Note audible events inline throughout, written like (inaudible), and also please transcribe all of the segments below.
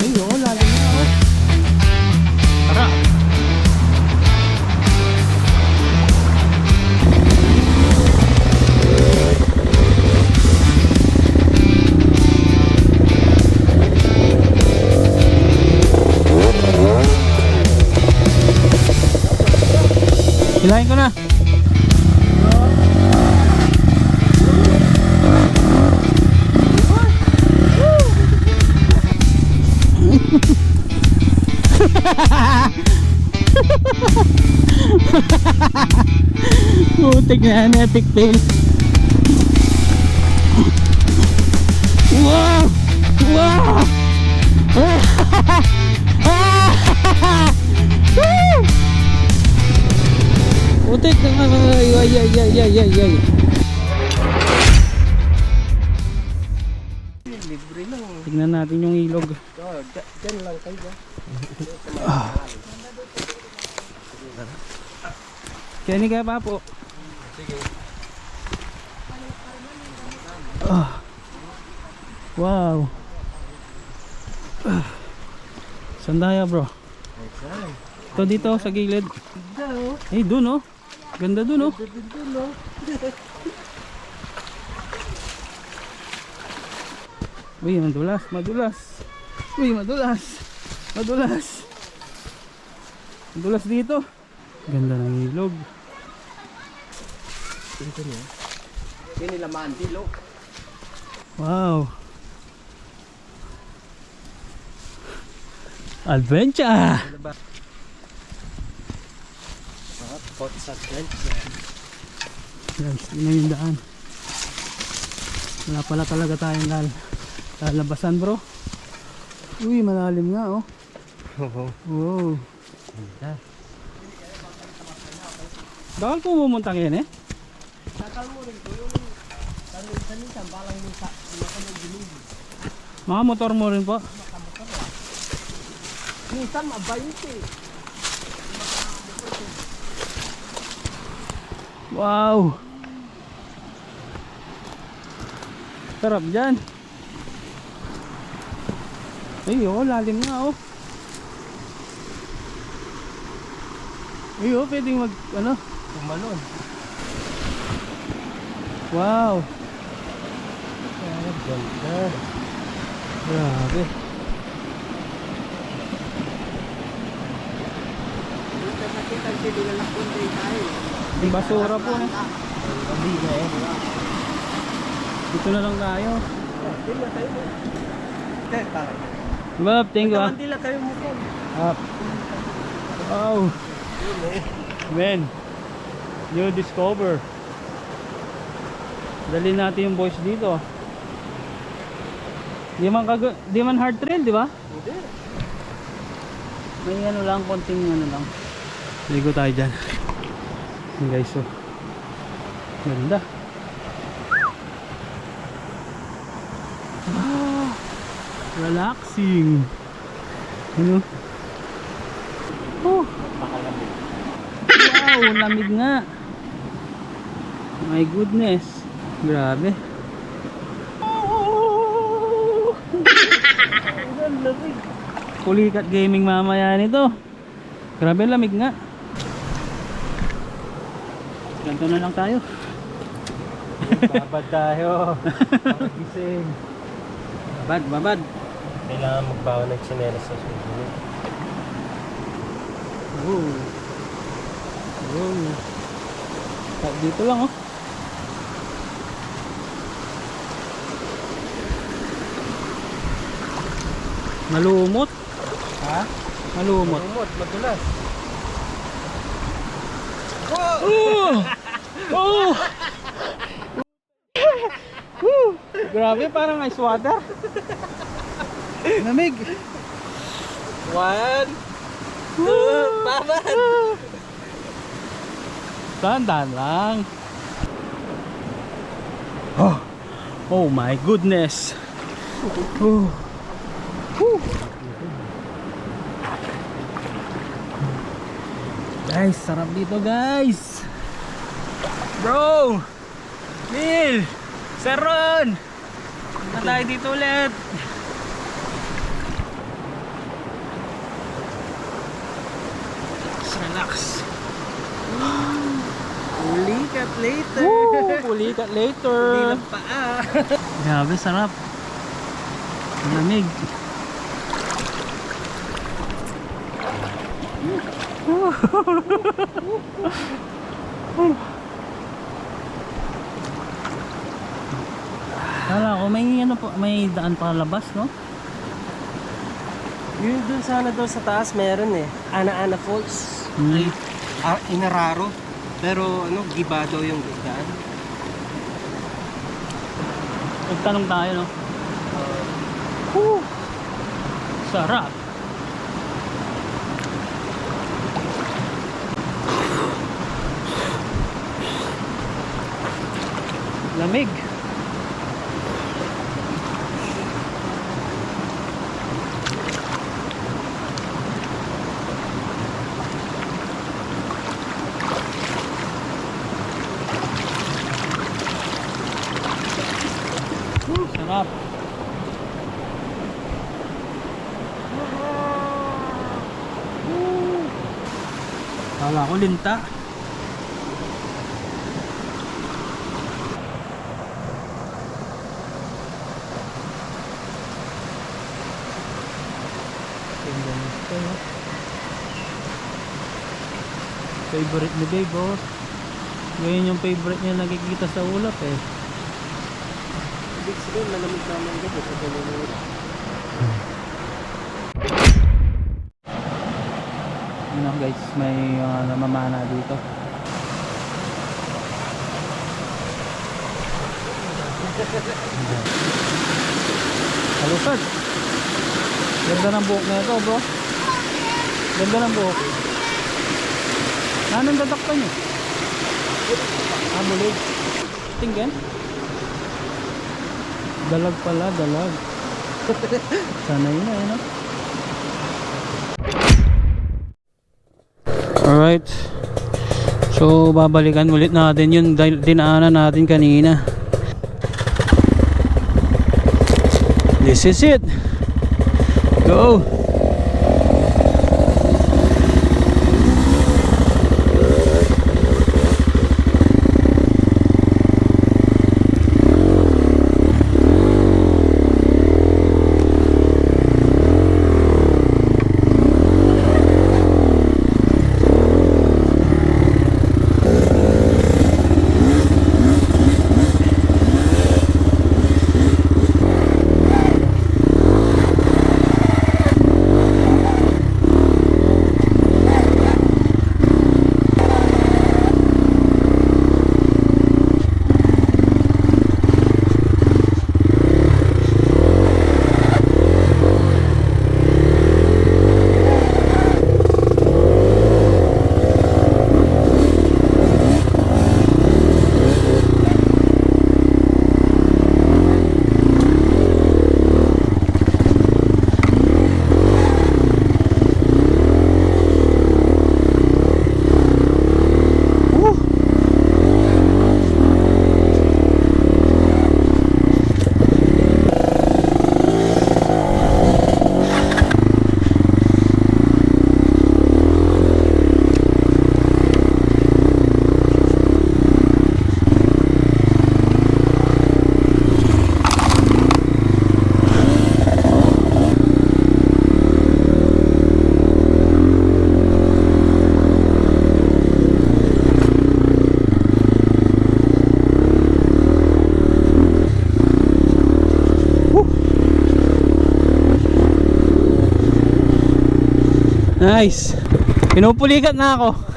Ay, oo, lalim na. Tara. Hilahin ko na. Putik na yan, epic fail. Wow! Wow! Putik na ay ay ay ay ay ay ay. Libre lang. Tignan natin yung ilog. Oh, dyan lang kayo. Kenny kaya pa po. Sige. Ah. Wow. Ah. Sandaya bro. Saan? Ito dito sa gilid. Eh dun oh. Ganda dun oh. Uy, madulas, madulas. Uy, madulas. Madulas. Madulas dito. Ganda ng ilog. Ito niya. Ini laman dilo. Wow. Adventure! Hot pot sa tent. Guys, yun yung daan. Wala pala talaga tayong lal lalabasan bro. Uy, malalim nga oh. Oo. Wow. Ganda. Bakal ko mumuntang yan eh. Mga motor mo rin po. Minsan mabayute. Wow. Sarap dyan. Ay, oh, lalim nga, oh. Ay, oh, pwedeng mag, ano, Tumalon. Wow. Ah, ganda. Grabe. Ang. Yung basura po, eh. Hindi na eh. Dito na lang tayo. Bob, thank you, ah. Dila tayo mo ko. Up. Wow. Men. New discover. Dali natin yung boys dito. Di man kag di man hard trail, di ba? Hindi. May ano lang, konting ano lang. Ligo tayo dyan. Yan guys, so. Ganda. Ah, relaxing. Ano? Oh, wow, lamig nga. My goodness. Grabe. Kulikat gaming mamaya nito. Grabe lamig nga. Ganto na lang tayo. Babad tayo. (laughs) Pagising. Babad, babad. Kailangan magbawa ng tsinelas sa susunod. Wow. Ah, Dito lang oh. Malumot. Ha? Malumot. Lumot, madulas. Oh! Oh! (laughs) Woo! Grabe, parang ice water. Lamig. One, two, babad! Dahan-dahan lang. Oh, oh my goodness. Oh. Whew. Guys, sarap dito guys. Bro! Neil! Sir Ron! Punta dito ulit. Relax. (gasps) Ulit at later. Woo, Ulit at later. Ulit at paa. (laughs) Grabe sarap. Malamig Kala ko may ano po, may daan pa labas, no? Yun dun sana doon sa taas meron eh. Ana-Ana Falls. Hmm. Ay, ah, Inararo. Pero ano, giba daw yung daan. Magtanong tayo, no? Woo! Sarap. Lamig. Woo, Sarap. Kala ko linta. Nito. Favorite ni Babe, oh. Ngayon yung favorite niya nakikita sa ulap eh. Ibig sabihin, malamig naman gabi sa dalawang Yun lang guys, may uh, namamana dito. Halusad. Ganda ng buhok na ito bro. Ganda ng buhok. Anong dadakpan niyo? Ah, bulig. Tinggan. Dalag pala, dalag. (laughs) Sanay na eh, no? Alright. So, babalikan ulit natin yung dinaanan natin kanina. This is it. Go. Nice. Pinupulikat na ako.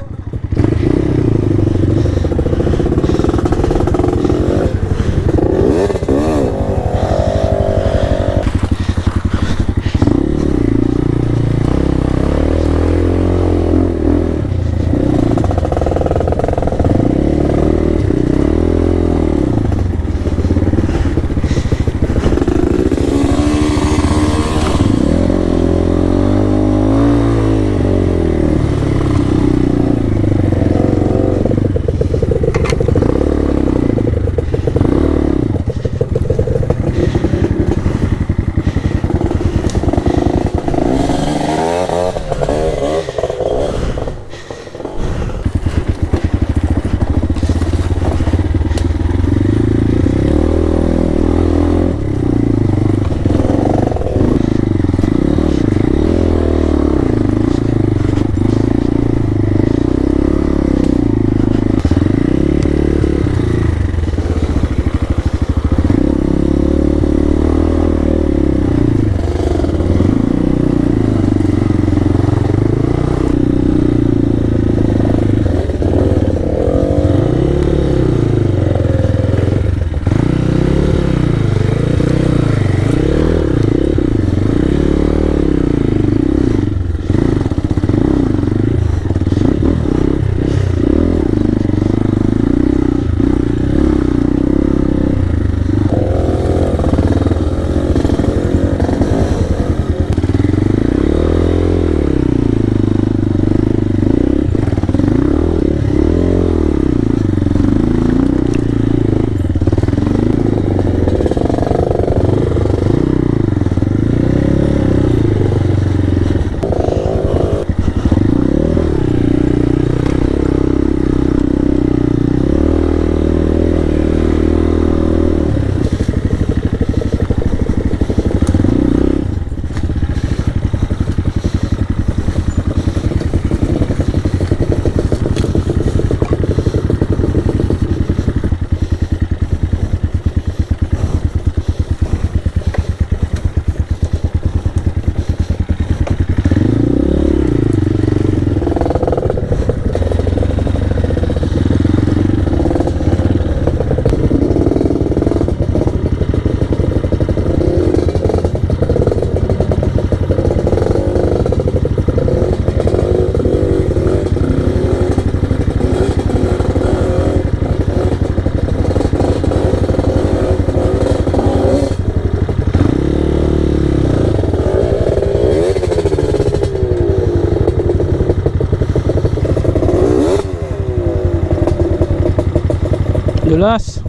Dulas.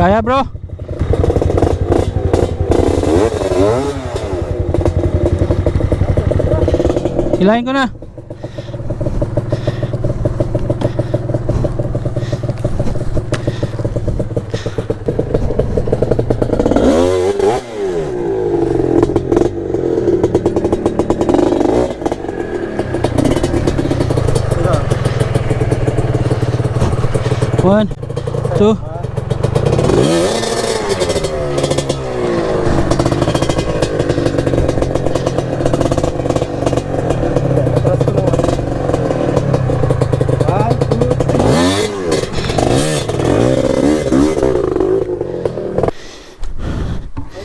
Kaya bro? Hilahin ko na.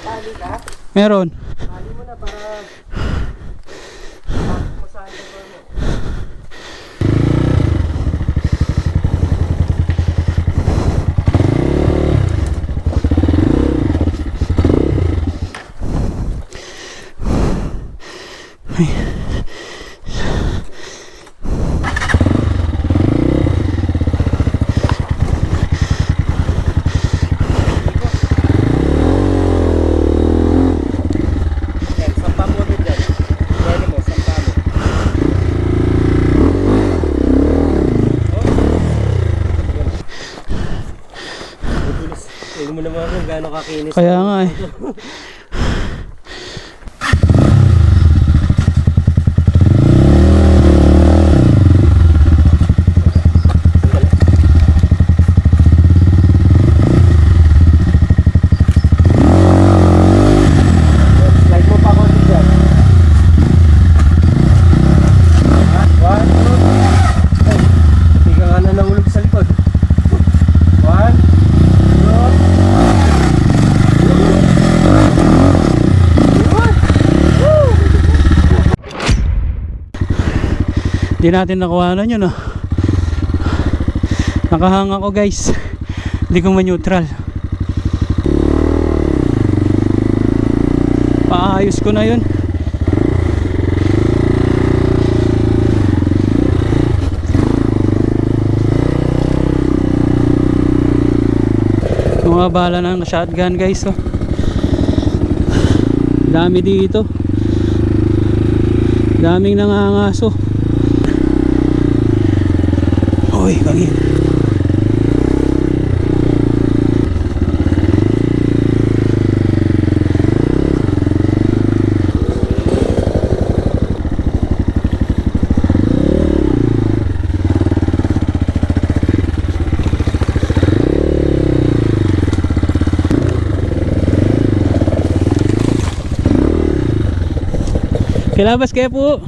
Tali ka? Meron. Tali mo na para masahin yung motor mo. Yan, sampa mo agad dyan. Pwede mo, sampa mo. Madulas. Tingnan mo naman kung gaano kakinis. Kaya nga eh. (laughs) Slide mo pa konti dyan. One, two, three. Ay, Hindi ka nga na nahulog sa likod. One, two, Hindi natin nakuha yun ah. Nakahanga ko guys. Hindi ko ma-neutral. Paayos ko na yun. Mga bala ng shotgun guys oh. Dami dito. Daming nangangaso. Hoy, kangin. Kilabas kayo po.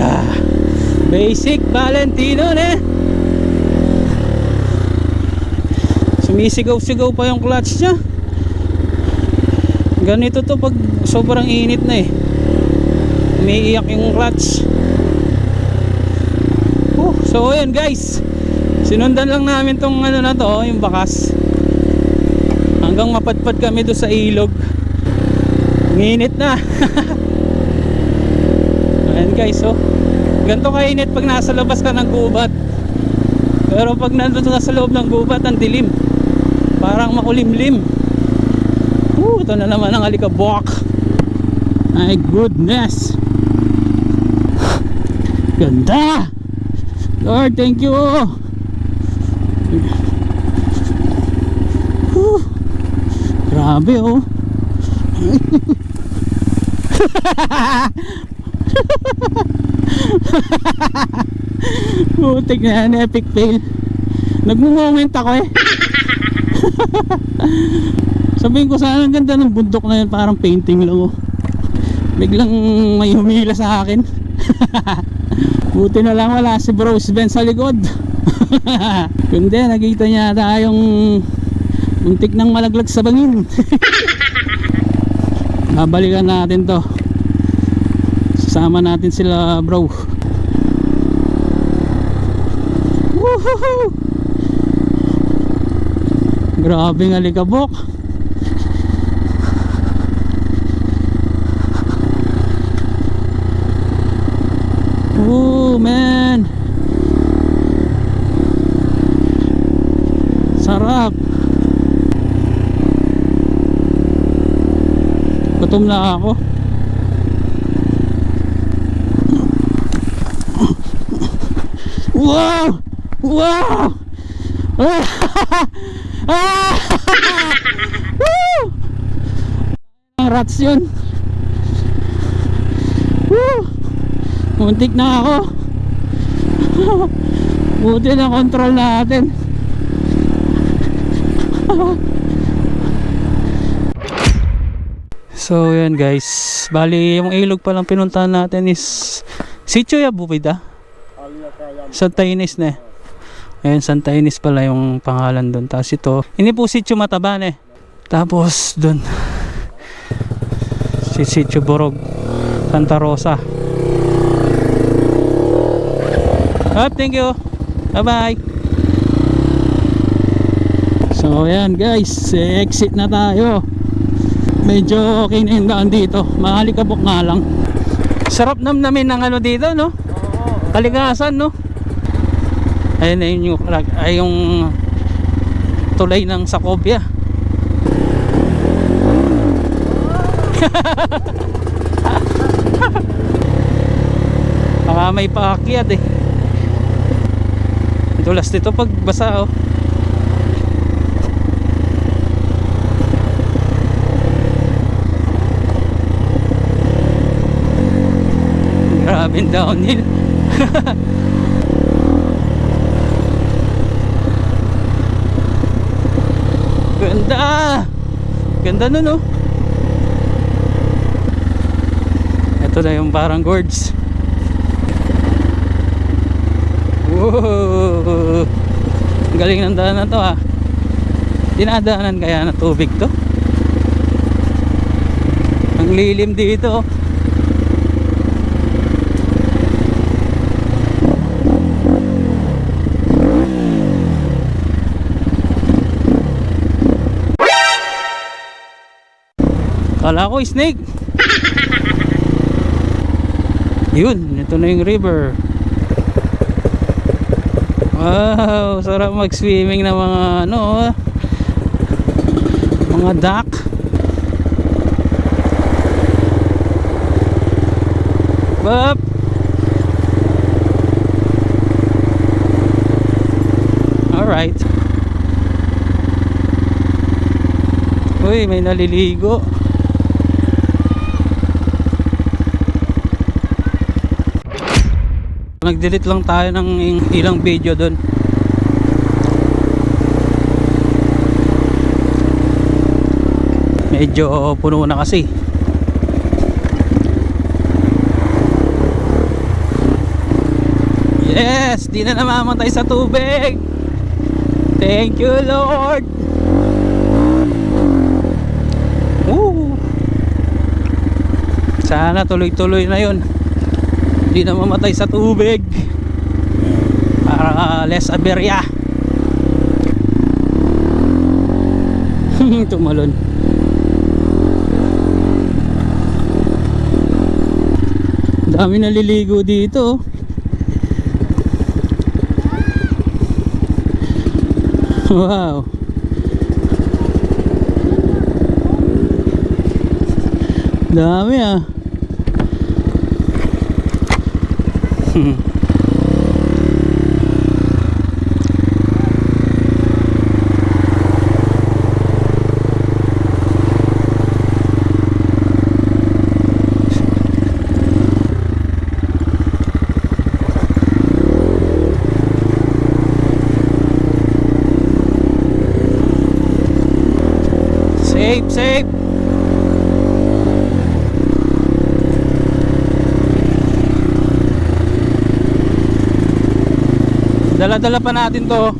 Yeah. Basic Valentino ne. Sumisigaw-sigaw pa yung clutch niya. Ganito to pag sobrang init na eh. Umiiyak yung clutch. Oh, so ayan guys. Sinundan lang namin tong ano na to, yung bakas. Hanggang mapadpad kami do sa ilog. Nginit na. (laughs) Ayan guys, oh. Ganto kainit pag nasa labas ka ng gubat. Pero pag nandun ka sa loob ng gubat, ang dilim. Parang makulimlim. Uh, ito na naman ang alikabok. My goodness. Ganda. Lord, thank you. Whew. Grabe oh. (laughs) (laughs) Putik na yan, epic fail. Nagmo-moment ako eh. (laughs) Sabihin ko sana ang ganda ng bundok na yun, parang painting lang oh. Biglang may humila sa akin. (laughs) Buti na lang wala si Bros Ben sa likod. Kundi nakita niya tayong muntik ng malaglag sa bangin. Babalikan natin to. Sasama natin sila bro. Woohoo! Grabe nga alikabok. Oh man. Sarap. Gutom na ako. Wow! Wow! Ah! Woo! Ang (laughs) rats yun. Woo! Muntik na ako. (laughs) Buti na control natin. (laughs) so yan guys. Bali yung ilog palang pinuntahan natin is Sitio Yabubida. Santa Ines na eh. Ayun, Santa Ines pala yung pangalan doon. Tapos ito, hindi po Sitio Mataban eh. Tapos doon, (laughs) si Sitio Borog, Santa Rosa. Up, thank you. Bye-bye. So, ayan guys, exit na tayo. Medyo okay na yung daan dito. Mahalikabok nga lang. Sarap namnamin ng ano dito, no? Kalikasan, no? Ayun, ayun yung, ay yung tulay ng Sakobia. (laughs) Baka may paakyat eh. Dulas dito pag basa oh. Grabe downhill. (laughs) Ganda! Ganda nun oh. Ito na yung parang. Wow! Ang Galing ng daan na to ah. Dinadaanan kaya na tubig to? Ang lilim dito. oh. Kala ko snake. Yun, ito na yung river. Wow, sarap mag-swimming ng mga ano, mga duck. Bap. All right. Uy, may naliligo. Nag-delete lang tayo ng ilang video doon. Medyo puno na kasi. Yes, di na namamatay sa tubig. Thank you, Lord. Woo. Sana tuloy-tuloy na 'yon hindi na mamatay sa tubig. Para less aberya tumalon. Dami naliligo dito. Wow. Dami ah Safe, safe. Dala-dala pa natin to.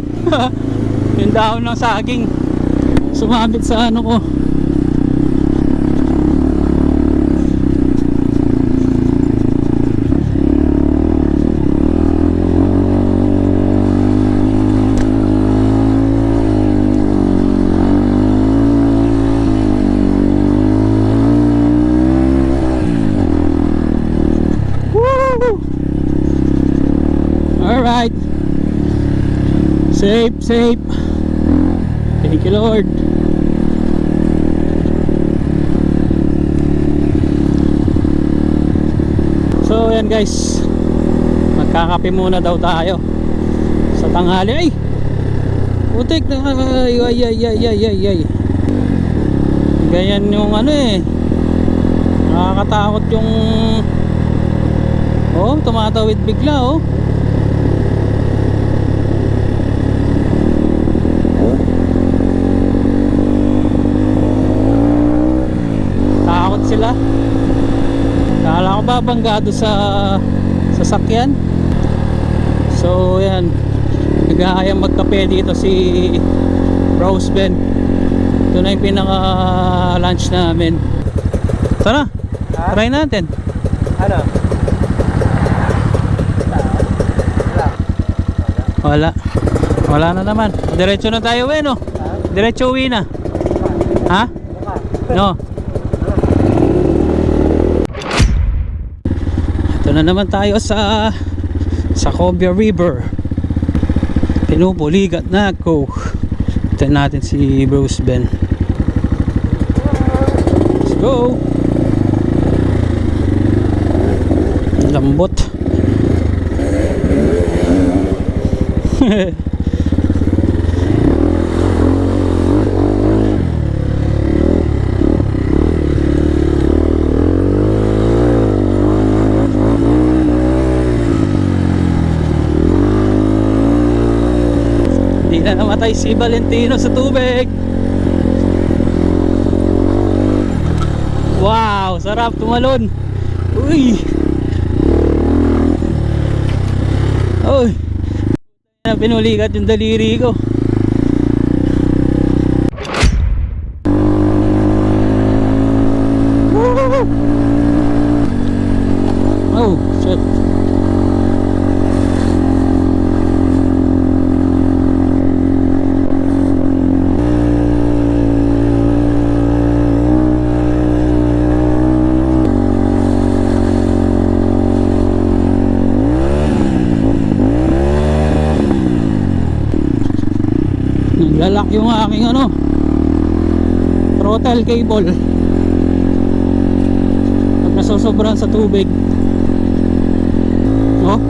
(laughs) yung dahon ng saging. Sumabit sa ano ko. Alright. Safe, safe. Thank you, Lord. So, yan guys. Magkakape muna daw tayo. Sa tanghali. Ay! Putik na. Ay, ay, ay, ay, ay, ay, ay. Ganyan yung ano eh. Nakakatakot yung Oh, tumatawid bigla oh. Sila. Kala ko babanggado sa sasakyan. So, yan. Nag-aayang magkape dito si Rose Ben. Ito na yung pinaka-lunch namin. Tara, Ha? try natin. Ano? Wala. Wala. Wala na naman. Diretso na tayo eh, no? Diretso uwi na. Ha? No. Na naman tayo sa sa Cobia River. Pinupuligat na ako. Ito natin si Bruce Ben. Let's go. Lambot. (laughs) Hindi na namatay si Valentino sa tubig. Wow, sarap tumalon. Uy. Uy. Na pinulikat yung daliri ko. Oh, shit. Naglalak yung aking ano throttle cable. Pag nasusobran sa tubig. Oh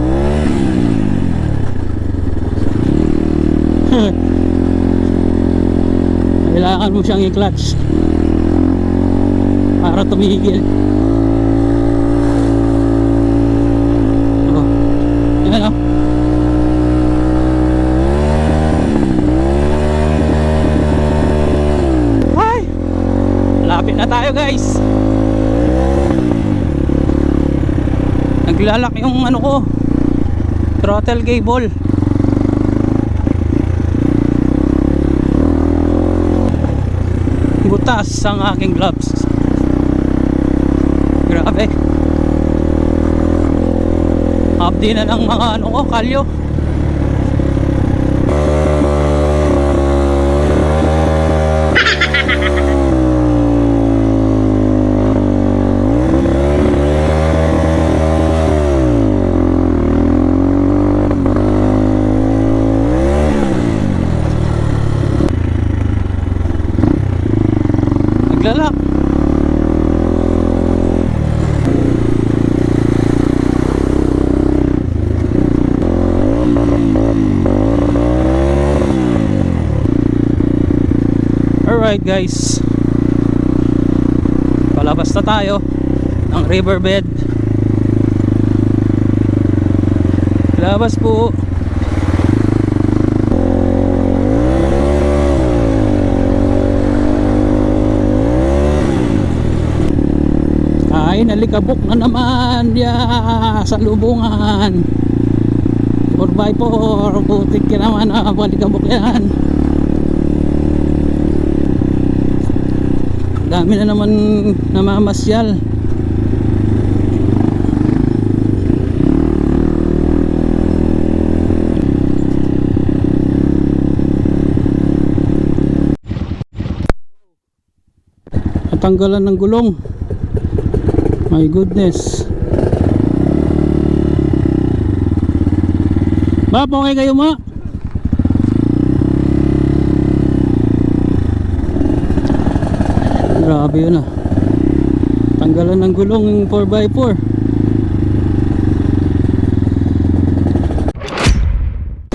(laughs) kailangan mo siyang i-clutch para tumigil oh yan oh Ay! Lapit na tayo guys. Naglalak yung ano ko. Throttle cable. Butas ang aking gloves. Grabe. Updi na ng mga ano ko, kalyo. Naglalak. Alright guys. Palabas na tayo ng riverbed. Labas po. Ay, nalikabok na naman. Ya, sa lubungan. 4x4. Putik ka naman na balikabok yan. Dami na naman namamasyal. Natanggalan ng gulong. My goodness. Ma, okay kayo ma? Grabe yun ah. Tanggalan ng gulong yung 4x4.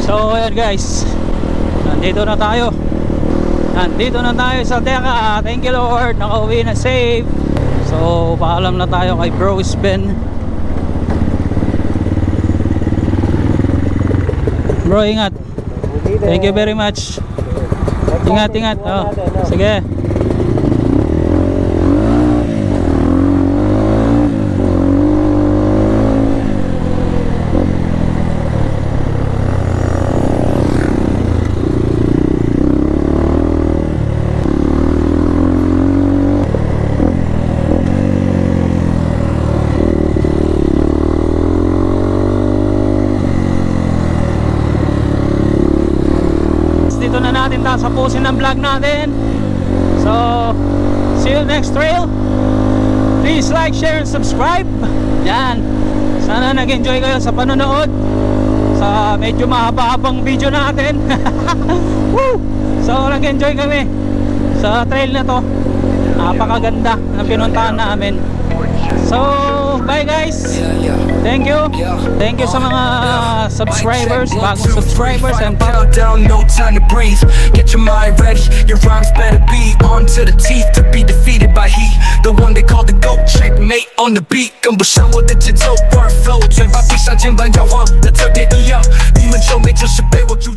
So ayan guys. Nandito na tayo. Nandito na tayo sa Teka. Thank you Lord. Nakauwi na safe. So paalam na tayo kay Bro Ben. Bro, ingat. Thank you very much. Ingat, ingat. Oh, sige. Dito na natin tapusin ang vlog natin. So, see you next trail. Please like, share, and subscribe. Yan. Sana nag-enjoy kayo sa panonood. Sa medyo mahaba-habang video natin. (laughs) Woo! So, nag-enjoy kami sa trail na to. Napakaganda ng pinuntahan namin. So, bye guys. Thank you. Thank you sa mga subscribers, bagong subscribers and Down, down, no time to breathe. Get your mind ready. Your rhymes better be on to the teeth to be defeated by he. The one they call the goat, checkmate on the beat. 跟不上我的节奏，word flow，嘴巴闭上，肩膀摇晃的特别一样。你们就没就是被我注。